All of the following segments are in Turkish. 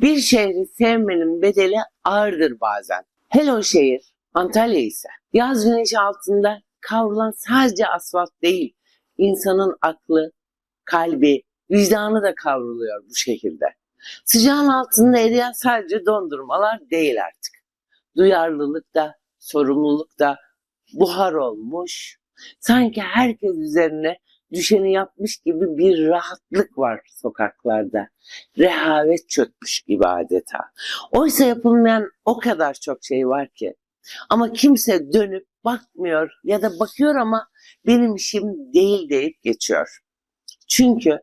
Bir şehri sevmenin bedeli ağırdır bazen. Hello şehir, Antalya ise yaz güneşi altında kavrulan sadece asfalt değil, insanın aklı, kalbi, vicdanı da kavruluyor bu şehirde. Sıcağın altında eriyen sadece dondurmalar değil artık. Duyarlılık da, sorumluluk da buhar olmuş. Sanki herkes üzerine düşeni yapmış gibi bir rahatlık var sokaklarda. Rehavet çökmüş gibi adeta. Oysa yapılmayan o kadar çok şey var ki. Ama kimse dönüp bakmıyor ya da bakıyor ama benim işim değil deyip geçiyor. Çünkü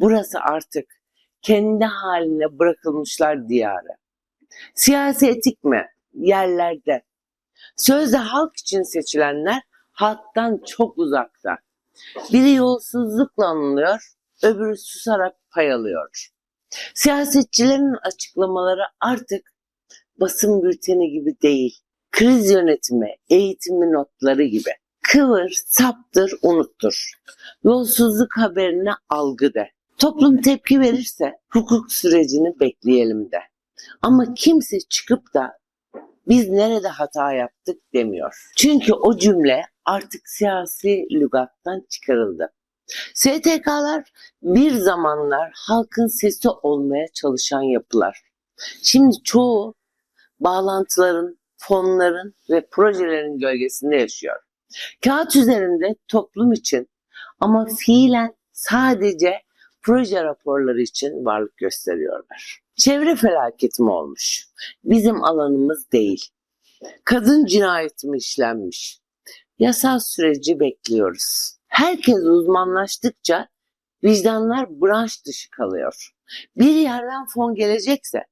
burası artık kendi haline bırakılmışlar diyarı. Siyasi etik mi? Yerlerde. Sözde halk için seçilenler halktan çok uzakta. Biri yolsuzlukla anılıyor, öbürü susarak pay alıyor. Siyasetçilerin açıklamaları artık basın bülteni gibi değil. Kriz yönetimi, eğitimi notları gibi. Kıvır, saptır, unuttur. Yolsuzluk haberine algı de. Toplum tepki verirse hukuk sürecini bekleyelim de. Ama kimse çıkıp da biz nerede hata yaptık demiyor. Çünkü o cümle artık siyasi lügattan çıkarıldı. STK'lar bir zamanlar halkın sesi olmaya çalışan yapılar. Şimdi çoğu bağlantıların, fonların ve projelerin gölgesinde yaşıyor. Kağıt üzerinde toplum için ama fiilen sadece proje raporları için varlık gösteriyorlar. Çevre felaketi mi olmuş? Bizim alanımız değil. Kadın cinayeti mi işlenmiş? Yasal süreci bekliyoruz. Herkes uzmanlaştıkça vicdanlar branş dışı kalıyor. Bir yerden fon gelecekse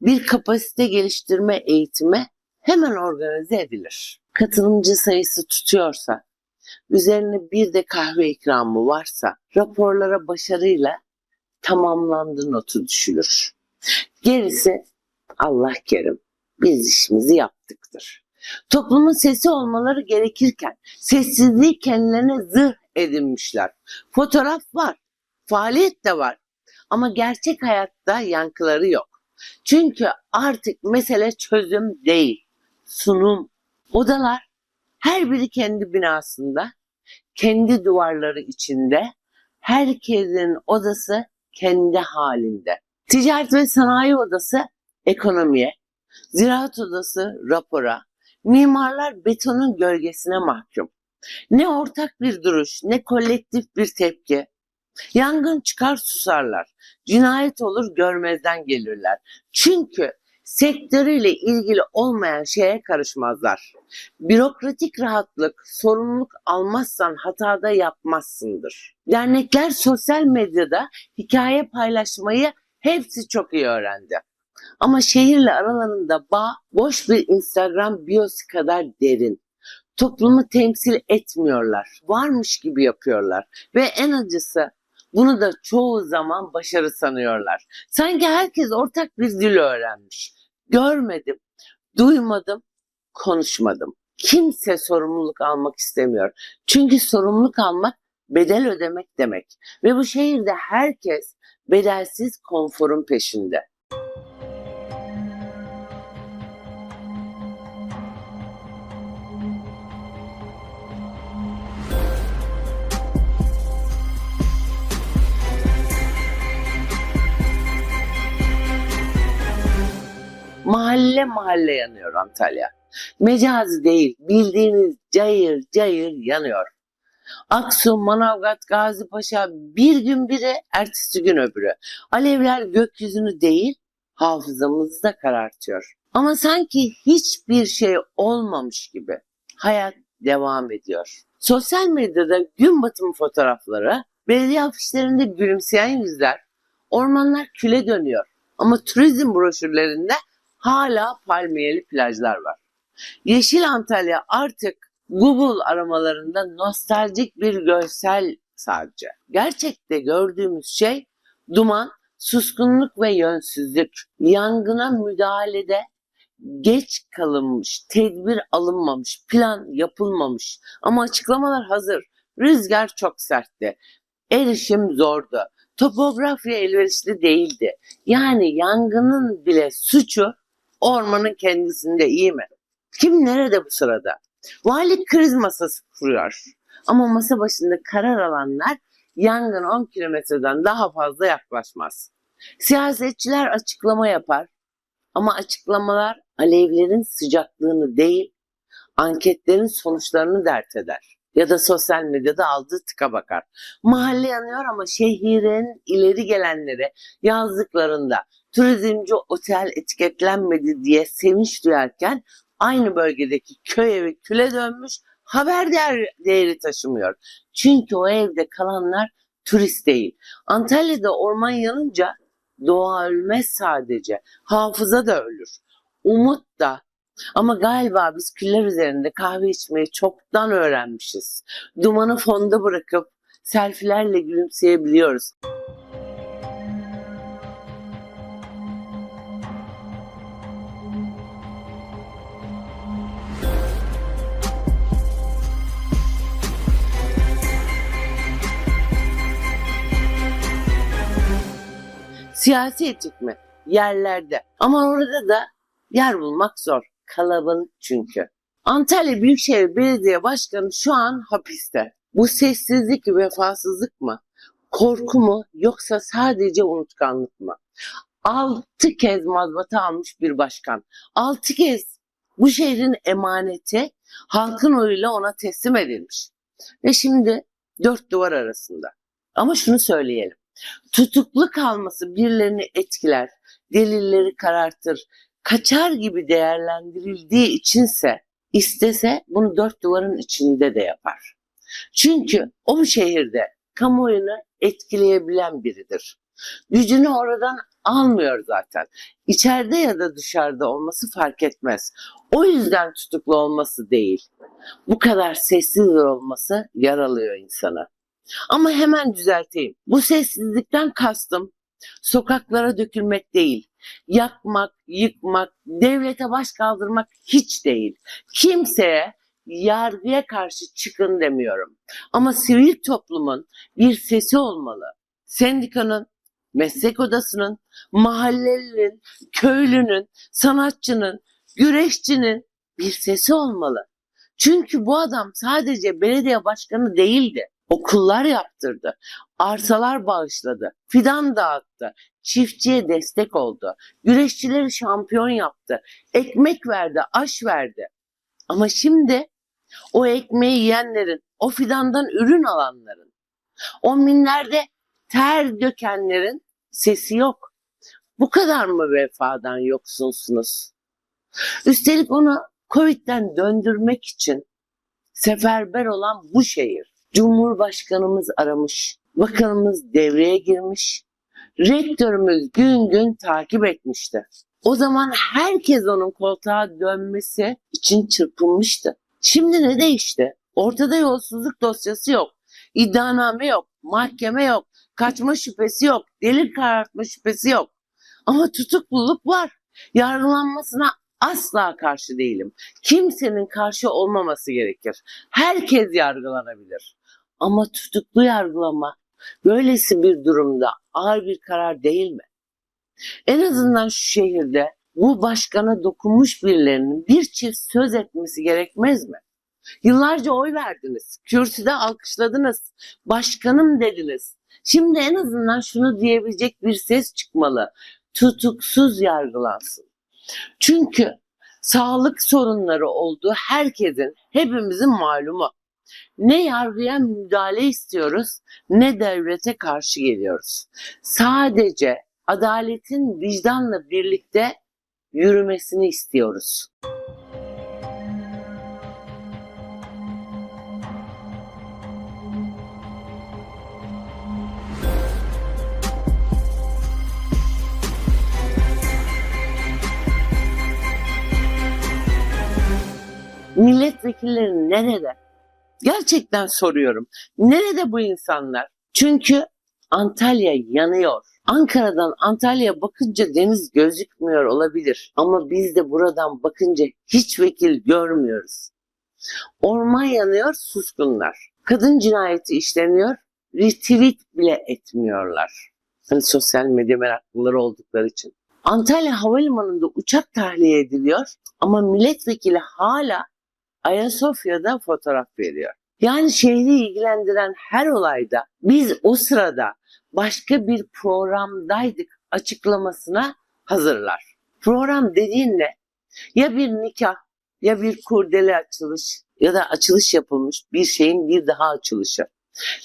bir kapasite geliştirme eğitimi hemen organize edilir. Katılımcı sayısı tutuyorsa, üzerine bir de kahve ikramı varsa raporlara başarıyla tamamlandı notu düşülür. Gerisi Allah kerim biz işimizi yaptıktır. Toplumun sesi olmaları gerekirken sessizliği kendilerine zırh edinmişler. Fotoğraf var, faaliyet de var ama gerçek hayatta yankıları yok. Çünkü artık mesele çözüm değil, sunum. Odalar her biri kendi binasında, kendi duvarları içinde, herkesin odası kendi halinde. Ticaret ve sanayi odası ekonomiye, ziraat odası rapora, mimarlar betonun gölgesine mahkum. Ne ortak bir duruş, ne kolektif bir tepki. Yangın çıkar susarlar. Cinayet olur görmezden gelirler. Çünkü sektörüyle ilgili olmayan şeye karışmazlar. Bürokratik rahatlık, sorumluluk almazsan hatada yapmazsındır. Dernekler sosyal medyada hikaye paylaşmayı hepsi çok iyi öğrendi. Ama şehirle aralarında bağ boş bir Instagram biyosu kadar derin. Toplumu temsil etmiyorlar. Varmış gibi yapıyorlar. Ve en acısı bunu da çoğu zaman başarı sanıyorlar. Sanki herkes ortak bir dil öğrenmiş. Görmedim, duymadım, konuşmadım. Kimse sorumluluk almak istemiyor. Çünkü sorumluluk almak bedel ödemek demek. Ve bu şehirde herkes bedelsiz konforun peşinde. Mahalle mahalle yanıyor Antalya. Mecazi değil, bildiğiniz cayır cayır yanıyor. Aksu, Manavgat, Gazipaşa bir gün biri, ertesi gün öbürü. Alevler gökyüzünü değil, hafızamızı da karartıyor. Ama sanki hiçbir şey olmamış gibi hayat devam ediyor. Sosyal medyada gün batımı fotoğrafları, belediye afişlerinde gülümseyen yüzler, ormanlar küle dönüyor. Ama turizm broşürlerinde hala palmiyeli plajlar var. Yeşil Antalya artık Google aramalarında nostaljik bir görsel sadece. Gerçekte gördüğümüz şey duman, suskunluk ve yönsüzlük. Yangına müdahalede geç kalınmış, tedbir alınmamış, plan yapılmamış. Ama açıklamalar hazır. Rüzgar çok sertti. Erişim zordu. topografya elverişli değildi. Yani yangının bile suçu ormanın kendisinde iyi mi? Kim nerede bu sırada? Valilik kriz masası kuruyor. Ama masa başında karar alanlar yangın 10 kilometreden daha fazla yaklaşmaz. Siyasetçiler açıklama yapar ama açıklamalar alevlerin sıcaklığını değil, anketlerin sonuçlarını dert eder. Ya da sosyal medyada aldığı tıka bakar. Mahalle yanıyor ama şehrin ileri gelenleri yazdıklarında turizmci otel etiketlenmedi diye sevinç duyarken aynı bölgedeki köy evi küle dönmüş haber değer, değeri taşımıyor. Çünkü o evde kalanlar turist değil. Antalya'da orman yanınca doğa ölmez sadece. Hafıza da ölür. Umut da. Ama galiba biz küller üzerinde kahve içmeyi çoktan öğrenmişiz. Dumanı fonda bırakıp selfilerle gülümseyebiliyoruz. Siyasi etik mi? Yerlerde. Ama orada da yer bulmak zor. Kalabalık çünkü. Antalya Büyükşehir Belediye Başkanı şu an hapiste. Bu sessizlik vefasızlık mı? Korku mu yoksa sadece unutkanlık mı? Altı kez mazbata almış bir başkan. Altı kez bu şehrin emaneti halkın oyuyla ona teslim edilmiş. Ve şimdi dört duvar arasında. Ama şunu söyleyelim. Tutuklu kalması birilerini etkiler, delilleri karartır, kaçar gibi değerlendirildiği içinse istese bunu dört duvarın içinde de yapar. Çünkü o şehirde kamuoyunu etkileyebilen biridir. Gücünü oradan almıyor zaten. İçeride ya da dışarıda olması fark etmez. O yüzden tutuklu olması değil. Bu kadar sessiz olması yaralıyor insanı. Ama hemen düzelteyim. Bu sessizlikten kastım sokaklara dökülmek değil. Yakmak, yıkmak, devlete baş kaldırmak hiç değil. Kimseye yargıya karşı çıkın demiyorum. Ama sivil toplumun bir sesi olmalı. Sendikanın, meslek odasının, mahallelinin, köylünün, sanatçının, güreşçinin bir sesi olmalı. Çünkü bu adam sadece belediye başkanı değildi. Okullar yaptırdı, arsalar bağışladı, fidan dağıttı, çiftçiye destek oldu, güreşçileri şampiyon yaptı, ekmek verdi, aş verdi. Ama şimdi o ekmeği yiyenlerin, o fidandan ürün alanların, o minlerde ter dökenlerin sesi yok. Bu kadar mı vefadan yoksunsunuz? Üstelik onu Covid'den döndürmek için seferber olan bu şehir. Cumhurbaşkanımız aramış, bakanımız devreye girmiş, rektörümüz gün gün takip etmişti. O zaman herkes onun koltuğa dönmesi için çırpınmıştı. Şimdi ne değişti? Ortada yolsuzluk dosyası yok, iddianame yok, mahkeme yok, kaçma şüphesi yok, delil karartma şüphesi yok. Ama tutukluluk var. Yargılanmasına asla karşı değilim. Kimsenin karşı olmaması gerekir. Herkes yargılanabilir. Ama tutuklu yargılama böylesi bir durumda ağır bir karar değil mi? En azından şu şehirde bu başkana dokunmuş birilerinin bir çift söz etmesi gerekmez mi? Yıllarca oy verdiniz, kürsüde alkışladınız, başkanım dediniz. Şimdi en azından şunu diyebilecek bir ses çıkmalı. Tutuksuz yargılansın. Çünkü sağlık sorunları olduğu herkesin, hepimizin malumu. Ne yargıya müdahale istiyoruz ne devlete karşı geliyoruz. Sadece adaletin vicdanla birlikte yürümesini istiyoruz. Milletvekilleri nerede? Gerçekten soruyorum. Nerede bu insanlar? Çünkü Antalya yanıyor. Ankara'dan Antalya'ya bakınca deniz gözükmüyor olabilir. Ama biz de buradan bakınca hiç vekil görmüyoruz. Orman yanıyor, suskunlar. Kadın cinayeti işleniyor, retweet bile etmiyorlar. Hani sosyal medya meraklıları oldukları için. Antalya Havalimanı'nda uçak tahliye ediliyor ama milletvekili hala Ayasofya'da fotoğraf veriyor. Yani şehri ilgilendiren her olayda biz o sırada başka bir programdaydık açıklamasına hazırlar. Program dediğin ne? Ya bir nikah, ya bir kurdele açılış ya da açılış yapılmış bir şeyin bir daha açılışı.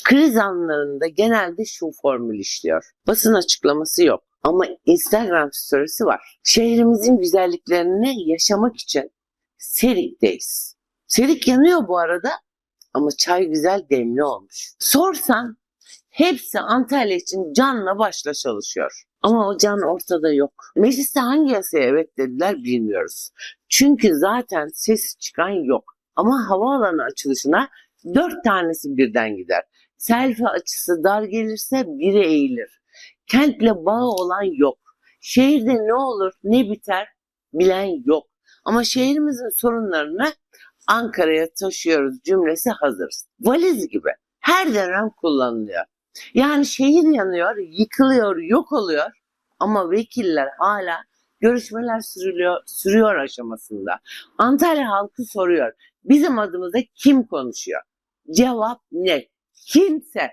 Kriz anlarında genelde şu formül işliyor. Basın açıklaması yok ama Instagram storiesi var. Şehrimizin güzelliklerini yaşamak için Serik'teyiz. Serik yanıyor bu arada ama çay güzel demli olmuş. Sorsan hepsi Antalya için canla başla çalışıyor. Ama o can ortada yok. Mecliste hangi yasaya evet dediler bilmiyoruz. Çünkü zaten ses çıkan yok. Ama havaalanı açılışına dört tanesi birden gider. Selfie açısı dar gelirse biri eğilir. Kentle bağı olan yok. Şehirde ne olur ne biter bilen yok. Ama şehrimizin sorunlarını Ankara'ya taşıyoruz cümlesi hazırız. Valiz gibi her dönem kullanılıyor. Yani şehir yanıyor, yıkılıyor, yok oluyor ama vekiller hala görüşmeler sürülüyor, sürüyor aşamasında. Antalya halkı soruyor. Bizim adımıza kim konuşuyor? Cevap ne? Kimse.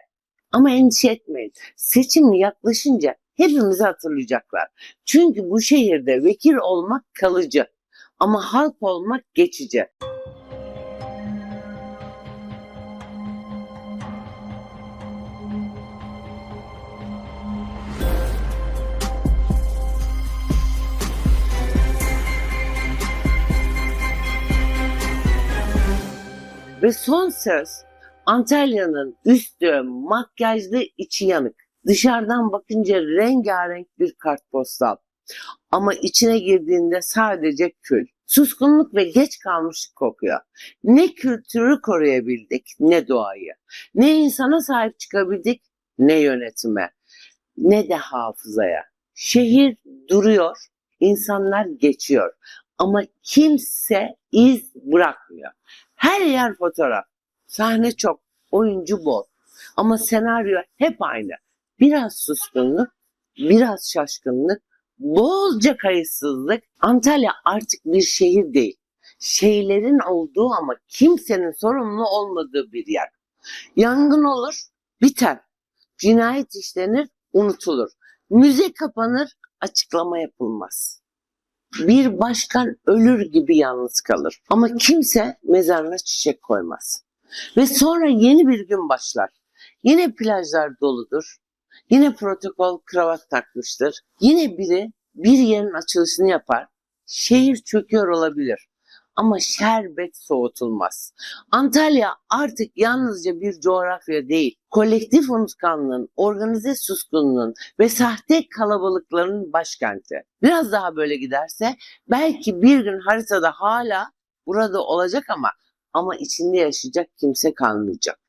Ama endişe etmeyin. Seçim yaklaşınca hepimizi hatırlayacaklar. Çünkü bu şehirde vekil olmak kalıcı ama halk olmak geçici. Ve son söz Antalya'nın üstü makyajlı içi yanık. Dışarıdan bakınca rengarenk bir kartpostal. Ama içine girdiğinde sadece kül. Suskunluk ve geç kalmışlık kokuyor. Ne kültürü koruyabildik ne doğayı. Ne insana sahip çıkabildik ne yönetime ne de hafızaya. Şehir duruyor, insanlar geçiyor ama kimse iz bırakmıyor. Her yer fotoğraf. Sahne çok, oyuncu bol. Ama senaryo hep aynı. Biraz suskunluk, biraz şaşkınlık, bolca kayıtsızlık. Antalya artık bir şehir değil. Şeylerin olduğu ama kimsenin sorumlu olmadığı bir yer. Yangın olur, biter. Cinayet işlenir, unutulur. Müze kapanır, açıklama yapılmaz bir başkan ölür gibi yalnız kalır. Ama kimse mezarına çiçek koymaz. Ve sonra yeni bir gün başlar. Yine plajlar doludur. Yine protokol kravat takmıştır. Yine biri bir yerin açılışını yapar. Şehir çöküyor olabilir. Ama şerbet soğutulmaz. Antalya artık yalnızca bir coğrafya değil, kolektif unutkanlığın, organize suskunluğun ve sahte kalabalıkların başkenti. Biraz daha böyle giderse belki bir gün haritada hala burada olacak ama ama içinde yaşayacak kimse kalmayacak.